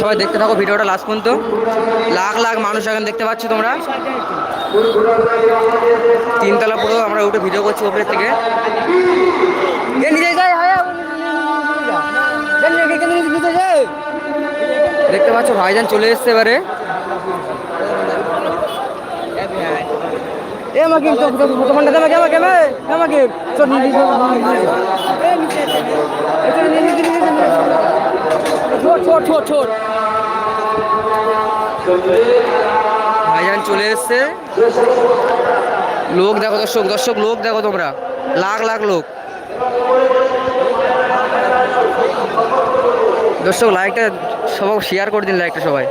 সবাই দেখতে থাকো ভিডিওটা লাস্ট পর্যন্ত। লাখ লাখ মানুষ এখন দেখতে পাচ্ছ তোমরা। তিনতলা পুরো আমরা উঠে ভিডিও করছি ওপরের থেকে। দেখতে পাচ্ছ ভাইজান চলে এসছে এবারে। এ আমাকে আমাকে আমাকে আমাকে ছোট ছোট ছোট ভাইজান চলে এসছে। লোক দেখো দর্শক দর্শক লোক দেখো তোমরা। লাখ লাখ লোক। দর্শক, লাইকটা সবাই শেয়ার করে দিন, লাইকটা সবাই।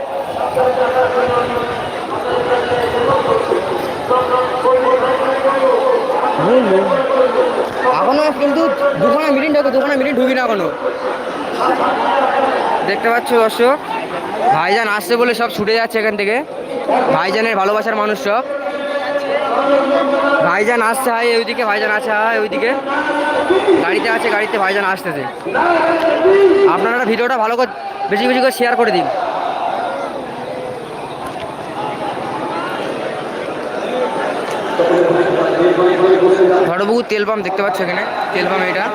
এখনও কিন্তু দুখানা মিটিং ঢোকে দুখানা মিনিট ঢুকি না এখনও। দেখতে পাচ্ছ দর্শক? ভাইজান আসছে বলে সব ছুটে যাচ্ছে এখান থেকে। ভাইজানের ভালোবাসার মানুষ সব। ভাইজান আসছে, হাই ওইদিকে ভাইজান আছে, হাই, ওইদিকে। গাড়িতে আছে, গাড়িতে ভাইজান আসতেছে। আপনারা ভিডিওটা ভালো করে, বেশি বেশি করে শেয়ার করে দিন। ধরবুকু তেল পাম্প দেখতে পাচ্ছ এখানে, তেল পাম্প এটা।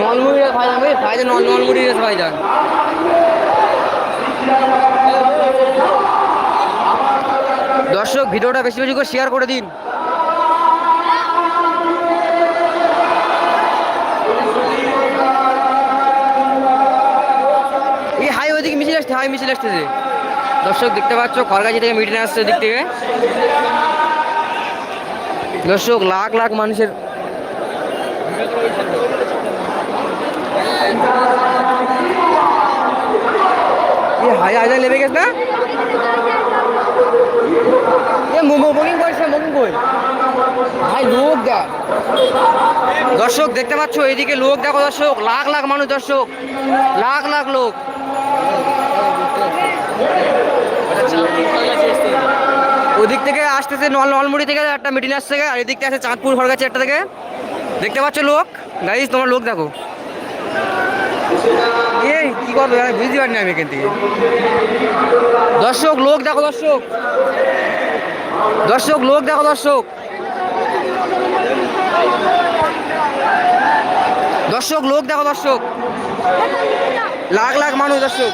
নলমুড়ি ভাইজান ভাই ভাইজান নল নলমুড়ি ভাইজান দর্শক, ভিডিওটা বেশি বেশি করে শেয়ার করে দিন। মিছিল হাই মিছিল আসতেছে দর্শক দেখতে পাচ্ছ, খড়গাছি থেকে মিটিং আসছে ওদিক থেকে। দর্শক, লাখ লাখ মানুষের হাই লেবে গেছে না? লোক দর্শক দেখতে পাচ্ছ, এইদিকে লোক দেখো দর্শক, লাখ লাখ মানুষ দর্শক, লাখ লাখ লোক। ওদিক থেকে আসতেছে নল নলমুড়ি থেকে একটা মিটিং আসছে আর এদিক থেকে আসছে চাঁদপুর ঘর কাছে একটা থেকে। দেখতে পাচ্ছ লোক? গাইজ তোমার লোক দেখো। এই, কি করবে বুঝতে পারিনি আমি এখান থেকে। দর্শক, লোক দেখো, দর্শক। দর্শক, লোক দেখো, দর্শক। দর্শক, লোক দেখো, দর্শক। লাখ লাখ মানুষ, দর্শক।